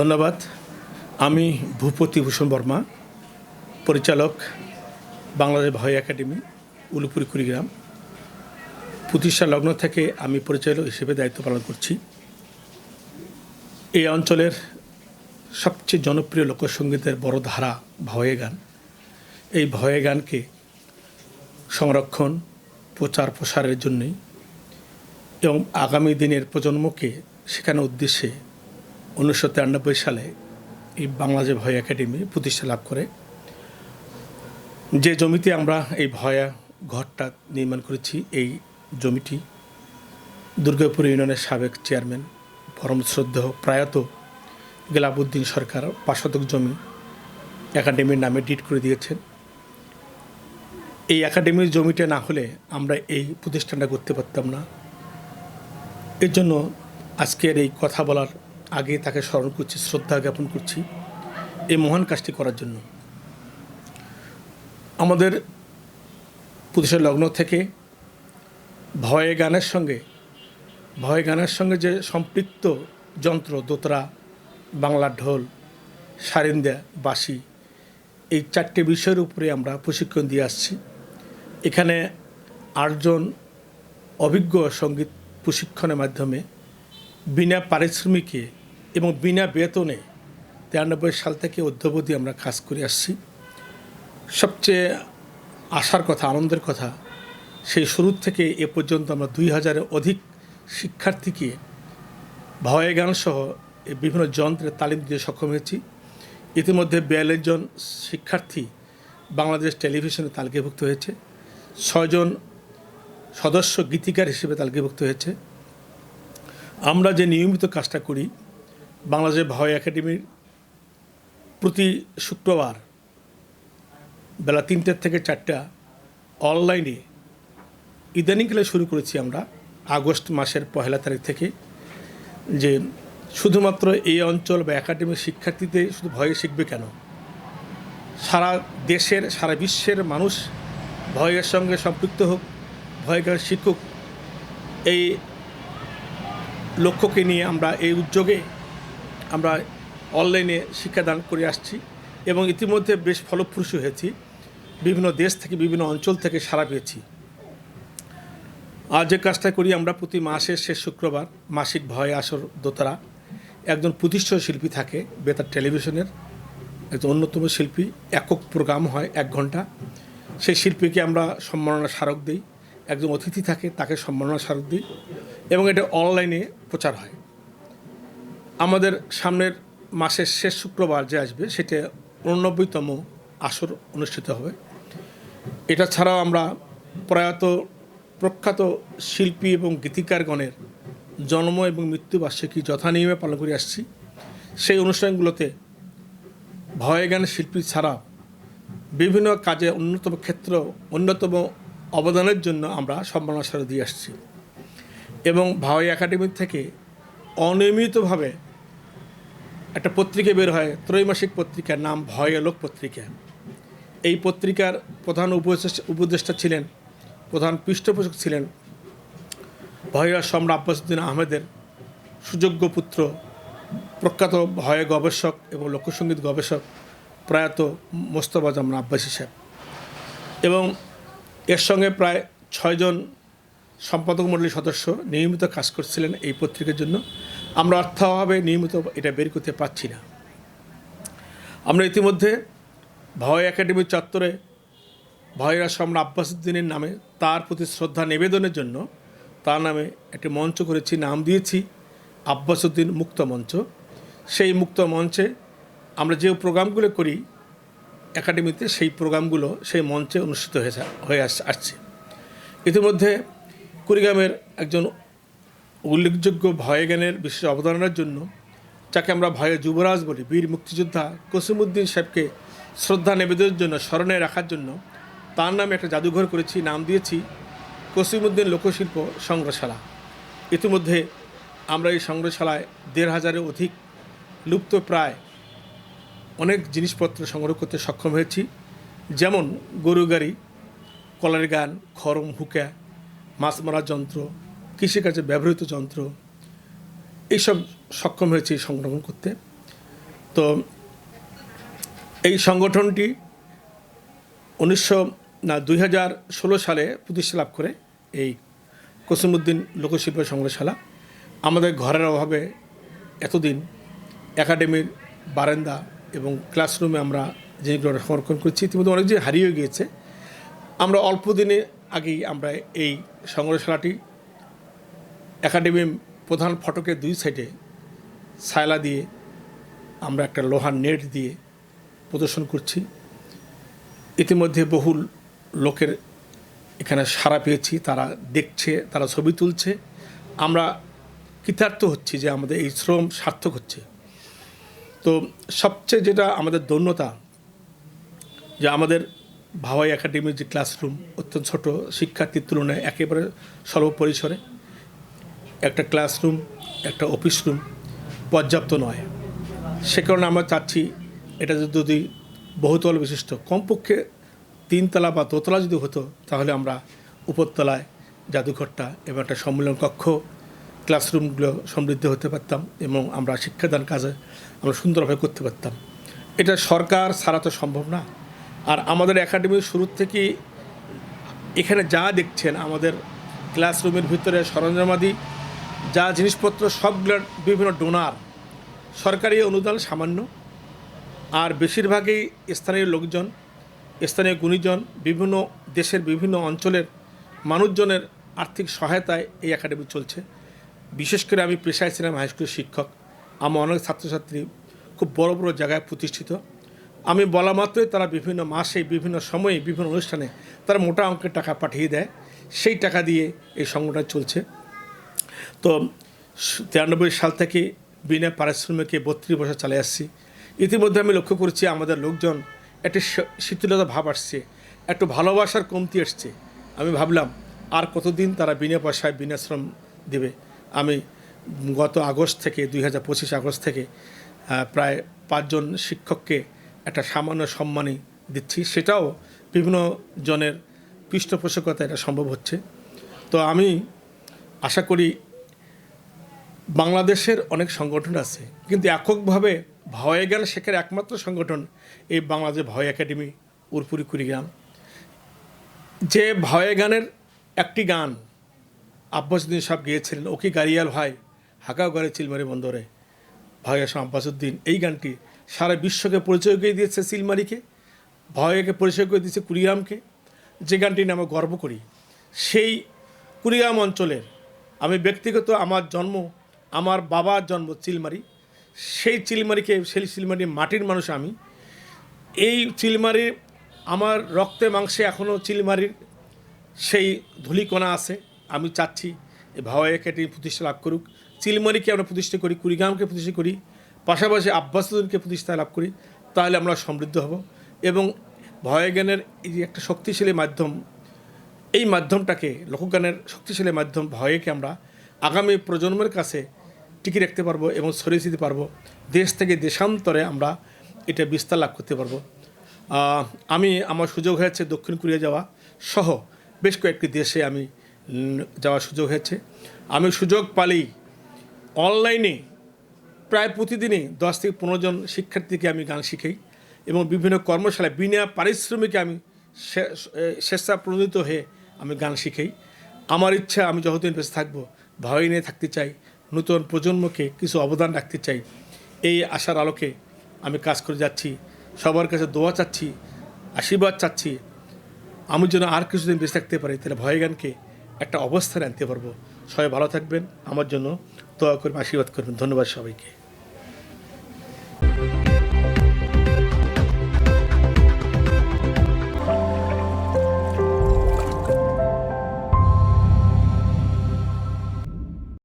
ধন্যবাদ। আমি ভূপতি ভূষণ বর্মা, পরিচালক বাংলাদেশ ভয় একাডেমি, উলুপুরি কুড়িগ্রাম। প্রতিষ্ঠা লগ্ন থেকে আমি পরিচালক হিসেবে দায়িত্ব পালন করছি। এই অঞ্চলের সবচেয়ে জনপ্রিয় লোকসঙ্গীতের বড় ধারা ভয়ে গান। এই ভয়ে গানকে সংরক্ষণ, প্রচার প্রসারের জন্যই এবং আগামী দিনের প্রজন্মকে শেখানোর উদ্দেশ্যে উনিশশো তিরানব্বই সালে এই বাংলাদেশ ভয় একাডেমি প্রতিষ্ঠা লাভ করে। যে জমিতে আমরা এই ভয়া ঘরটা নির্মাণ করেছি, এই জমিটি দুর্গাপুর ইউনিয়নের সাবেক চেয়ারম্যান পরম শ্রদ্ধেয় প্রয়াত গেলাবুদ্দিন সরকার পাঁচশতক জমি একাডেমির নামে ডিট করে দিয়েছেন। এই একাডেমির জমিটা না হলে আমরা এই প্রতিষ্ঠানটা করতে পারতাম না। এর জন্য আজকের এই কথা বলার আগে তাকে স্মরণ করছি, শ্রদ্ধা জ্ঞাপন করছি এই মহান কাজটি করার জন্য। আমাদের পুরুষের লগ্ন থেকে ভয়ে গানের সঙ্গে, ভয়ে গানের সঙ্গে যে সম্পৃক্ত যন্ত্র, দোতরা বাংলা ঢোল, সারিন্দা বাসি এই চারটে বিষয়ের উপরে আমরা প্রশিক্ষণ দিয়ে আসছি। এখানে আটজন অভিজ্ঞ সংগীত প্রশিক্ষণের মাধ্যমে বিনা পারিশ্রমিকে এবং বিনা বেতনে তিরানব্বই সাল থেকে অদ্যাবধি আমরা কাজ করে আসছি। সবচেয়ে আশার কথা, আনন্দের কথা, সেই শুরুর থেকে এ পর্যন্ত আমরা দুই হাজারের অধিক শিক্ষার্থীকে ভয়ে গান সহ বিভিন্ন যন্ত্রের তালিম দিতে সক্ষম হয়েছি। ইতিমধ্যে বিয়াল্লিশ জন শিক্ষার্থী বাংলাদেশ টেলিভিশনে তালিকাভুক্ত হয়েছে। ছয়জন সদস্য গীতিকার হিসেবে তালিকাভুক্ত হয়েছে। আমরা যে নিয়মিত কাজটা করি বাংলাদেশ ভয় একাডেমির প্রতি শুক্রবার বেলা তিনটের থেকে চারটা অনলাইনে ইদানিংকালে শুরু করেছি আমরা, আগস্ট মাসের পহেলা তারিখ থেকে, যে শুধুমাত্র এই অঞ্চল বা একাডেমির শিক্ষার্থীদের শুধু ভয়ে শিখবে কেন? সারা দেশের, সারা বিশ্বের মানুষ ভয়ের সঙ্গে সম্পৃক্ত হোক ভয়গান শিক্ষক, এই লক্ষ্যকে নিয়ে আমরা এই উদ্যোগে আমরা অনলাইনে শিক্ষাদান করে আসছি এবং ইতিমধ্যে বেশ ফলপ্রসূ হয়েছি। বিভিন্ন দেশ থেকে, বিভিন্ন অঞ্চল থেকে সারা পেয়েছি। আর যে কাজটা করি আমরা প্রতি মাসের শেষ শুক্রবার মাসিক ভয় আসর দোতারা একজন প্রতিষ্ঠিত শিল্পী থাকে, বেতার টেলিভিশনের একজন অন্যতম শিল্পী, একক প্রোগ্রাম হয় এক ঘণ্টা। সেই শিল্পীকে আমরা সম্মাননা স্মারক দিই। একজন অতিথি থাকে, তাকে সম্মাননা স্মারক দিই এবং এটা অনলাইনে প্রচার হয়। আমাদের সামনের মাসের শেষ শুক্রবার যে আসবে, সেটা উননব্বইতম আসর অনুষ্ঠিত হবে। এটা ছাড়াও আমরা প্রয়াত প্রখ্যাত শিল্পী এবং গীতিকারগণের জন্ম এবং মৃত্যুবার্ষিকী যথানিয়মে পালন করে আসছি। সেই অনুষ্ঠানগুলোতে ভয়গান শিল্পী ছাড়া বিভিন্ন কাজে অন্যতম ক্ষেত্র, অন্যতম অবদানের জন্য আমরা সম্মাননা দিয়ে আসছি। এবং ভাওয়াই একাডেমি থেকে অনিয়মিতভাবে একটা পত্রিকা বের হয়, ত্রৈমাসিক পত্রিকার নাম ভয় লোক পত্রিকা। এই পত্রিকার প্রধান উপদেষ্টা ছিলেন, প্রধান পৃষ্ঠপোষক ছিলেন ভয়া সম্রাট আব্বাসুদ্দিন আহমেদের সুযোগ্য পুত্র, প্রখ্যাত ভয় গবেষক এবং লোকসঙ্গীত গবেষক প্রয়াত মোস্তফা জামান আব্বাসী সাহেব। এবং এর সঙ্গে প্রায় ছয়জন সম্পাদক মণ্ডলীর সদস্য নিয়মিত কাজ করছিলেন এই পত্রিকার জন্য। আমরা অর্থাভাবে নিয়মিত এটা বের করতে পারছি না। আমরা ইতিমধ্যে ভয় একাডেমির চত্বরে ভয়রা সম্রাট আব্বাসুদ্দিনের নামে তার প্রতি শ্রদ্ধা নিবেদনের জন্য তার নামে একটি মঞ্চ করেছি, নাম দিয়েছি, আব্বাসুদ্দিন মুক্ত মঞ্চ। সেই মুক্ত মঞ্চে আমরা যে প্রোগ্রামগুলো করি একাডেমিতে, সেই প্রোগ্রামগুলো সেই মঞ্চে অনুষ্ঠিত হয়ে হয়ে আস- আসছে। ইতিমধ্যে কুড়িগ্রামের একজন উল্লেখযোগ্য ভয়জ্ঞানের বিশেষ অবদানের জন্য, যাকে আমরা ভয়ে যুবরাজ বলি, বীর মুক্তিযোদ্ধা কসিমুদ্দিন সাহেবকে শ্রদ্ধা নিবেদনের জন্য, স্মরণে রাখার জন্য, তার নামে একটা জাদুঘর করেছি, নাম দিয়েছি কসিমুদ্দিন লোকশিল্প সংগ্রহশালা। ইতিমধ্যে আমরা এই সংগ্রহশালায় দেড় হাজারের অধিক লুপ্ত প্রায় অনেক জিনিসপত্র সংগ্রহ করতে সক্ষম হয়েছি, যেমন গরু গাড়ি, কলার গান খরম হুকা মাছ মারার যন্ত্র, কৃষিকাজে ব্যবহৃত যন্ত্র, এইসব সক্ষম হয়েছে সংগ্রহণ করতে। তো এই সংগঠনটি উনিশশো, না, দুই হাজার ষোলো সালে প্রতিষ্ঠা লাভ করে এই কসিমুদ্দিন লোকশিল্প সংগ্রহশালা। আমাদের ঘরের অভাবে এতদিন একাডেমির বারান্দা এবং ক্লাসরুমে আমরা জিনিসগুলো সংরক্ষণ করছি, ইতিমধ্যে অনেক জিনিস হারিয়ে গিয়েছে, আমরা অল্প দিনে আগেই আমরা এই সংগ্রহশালাটি একাডেমির প্রধান ফটকের দুই সাইডে সায়লা দিয়ে আমরা একটা লোহার নেট দিয়ে প্রদর্শন করছি। ইতিমধ্যে বহুল লোকের এখানে সাড়া পেয়েছি, তারা দেখছে, তারা ছবি তুলছে। আমরা কৃতার্থ হচ্ছি যে আমাদের এই শ্রম সার্থক হচ্ছে। তো সবচেয়ে যেটা আমাদের দৈন্যতা, যে আমাদের ভাওয়াই একাডেমির যে ক্লাসরুম, অত্যন্ত ছোট শিক্ষার্থীর তুলনায় একেবারে স্বল্প পরিসরে একটা ক্লাসরুম, একটা অফিস রুম পর্যাপ্ত নয়। সে কারণে আমরা চাচ্ছি এটা যদি বহুতল বিশিষ্ট, কমপক্ষে তিনতলা বা দোতলা যদি হতো, তাহলে আমরা উপরতলায় জাদুঘরটা এবং একটা সম্মেলন কক্ষ, ক্লাসরুমগুলো সমৃদ্ধ হতে পারতাম এবং আমরা শিক্ষাদান কাজে আমরা সুন্দরভাবে করতে পারতাম। এটা সরকার ছাড়া তো সম্ভব না। আর আমাদের একাডেমির শুরুর থেকেই এখানে যা দেখছেন, আমাদের ক্লাসরুমের ভিতরে সরঞ্জামাদি যা জিনিসপত্র সবগুলো বিভিন্ন ডোনার, সরকারি অনুদান সামান্য, আর বেশিরভাগই স্থানীয় লোকজন, স্থানীয় গুণীজন, বিভিন্ন দেশের বিভিন্ন অঞ্চলের মানুষজনের আর্থিক সহায়তায় এই একাডেমি চলছে। বিশেষ করে আমি পেশায় ছিলাম হাইস্কুলের শিক্ষক। আমার অনেক ছাত্রছাত্রী খুব বড় বড় জায়গায় প্রতিষ্ঠিত। আমি বলা মাত্রই তারা বিভিন্ন মাসে, বিভিন্ন সময়ে, বিভিন্ন অনুষ্ঠানে তারা মোটা অঙ্কের টাকা পাঠিয়ে দেয়। সেই টাকা দিয়ে এই সংগঠন চলছে। তো তিরানব্বই সাল থেকে বিনা পারিশ্রমিকে বত্রিশ বছর চালিয়ে আসছি। ইতিমধ্যে আমি লক্ষ্য করছি আমাদের লোকজন একটি শ- শিথিলতা ভাব আসছে, একটু ভালোবাসার কমতি আসছে। আমি ভাবলাম, আর কতদিন তারা বিনা পয়সায় বিনা শ্রম দেবে? আমি গত আগস্ট থেকে, দুই হাজার পঁচিশ আগস্ট থেকে প্রায় পাঁচজন শিক্ষককে একটা সামান্য সম্মানই দিচ্ছি। সেটাও বিভিন্ন জনের পৃষ্ঠপোষকতা এটা সম্ভব হচ্ছে। তো আমি আশা করি বাংলাদেশের অনেক সংগঠন আছে, কিন্তু এককভাবে ভয় জ্ঞান শেখার একমাত্র সংগঠন এই বাংলাদেশ ভয় একাডেমি, উরপুরি কুড়িগ্রাম। যে ভয় গানের একটি গান আব্বাসুদ্দিন সাহেব গিয়েছিলেন, ওকে গাড়িয়াল ভাই, হাকাও গাড়ি চিলমারি বন্দরে। ভয় আসম আব্বাসুদ্দিন এই গানটি সারা বিশ্বকে পরিচয় করে দিয়েছে সিলমারিকে ভয়কে পরিচয় করে দিয়েছে কুড়িগ্রামকে, যে গানটি নিয়ে আমরা গর্ব করি। সেই কুড়িগ্রাম অঞ্চলের আমি ব্যক্তিগত আমার জন্ম, আমার বাবার জন্ম চিলমারি সেই চিলমারিকে সেই চিলমারি মাটির মানুষ আমি। এই চিলমারির আমার রক্তে মাংসে এখনও চিলমারির সেই ধুলিকণা আছে, আমি চাচ্ছি ভাওয়া একাডেমি প্রতিষ্ঠা লাভ করুক। চিলমারিকে আমরা প্রতিষ্ঠা করি, কুড়িগ্রামকে প্রতিষ্ঠা করি। পাশাপাশি আব্বাসুদ্দিনকে প্রতিষ্ঠা লাভ করি, তাহলে আমরা সমৃদ্ধ হব। এবং ভয়জ্ঞানের এই একটা শক্তিশালী মাধ্যম, এই মাধ্যমটাকে লোকগানের শক্তিশালী মাধ্যম ভয়কে আমরা আগামী প্রজন্মের কাছে টিকে রাখতে পারব এবং ছড়িয়ে দিতে পারব। দেশ থেকে দেশান্তরে আমরা এটা বিস্তার লাভ করতে পারব। আমি, আমার সুযোগ হয়েছে দক্ষিণ কোরিয়া যাওয়া সহ বেশ কয়েকটি দেশে আমি যাওয়ার সুযোগ হয়েছে। আমি সুযোগ পালেই অনলাইনে প্রায় প্রতিদিনই দশ থেকে পনেরো জন শিক্ষার্থীকে আমি গান শিখাই এবং বিভিন্ন কর্মশালায় বিনা পারিশ্রমিকে আমি সে- এ- স্বেচ্ছাপ্রণোদিত হয়ে আমি গান শিখাই। আমার ইচ্ছা আমি যতদিন বেঁচে থাকব ভয় নিয়ে থাকতে চাই, নতুন প্রজন্মকে কিছু অবদান রাখতে চাই। এই আশার আলোকে আমি কাজ করে যাচ্ছি, সবার কাছে দোয়া চাচ্ছি, আশীর্বাদ চাচ্ছি। আমি যেন আর কিছুদিন বেঁচে থাকতে পারি, তাহলে ভয় গানকে একটা অবস্থানে আনতে পারব। সবাই ভালো থাকবেন, আমার জন্য দোয়া করবেন, আশীর্বাদ করবেন। ধন্যবাদ সবাইকে।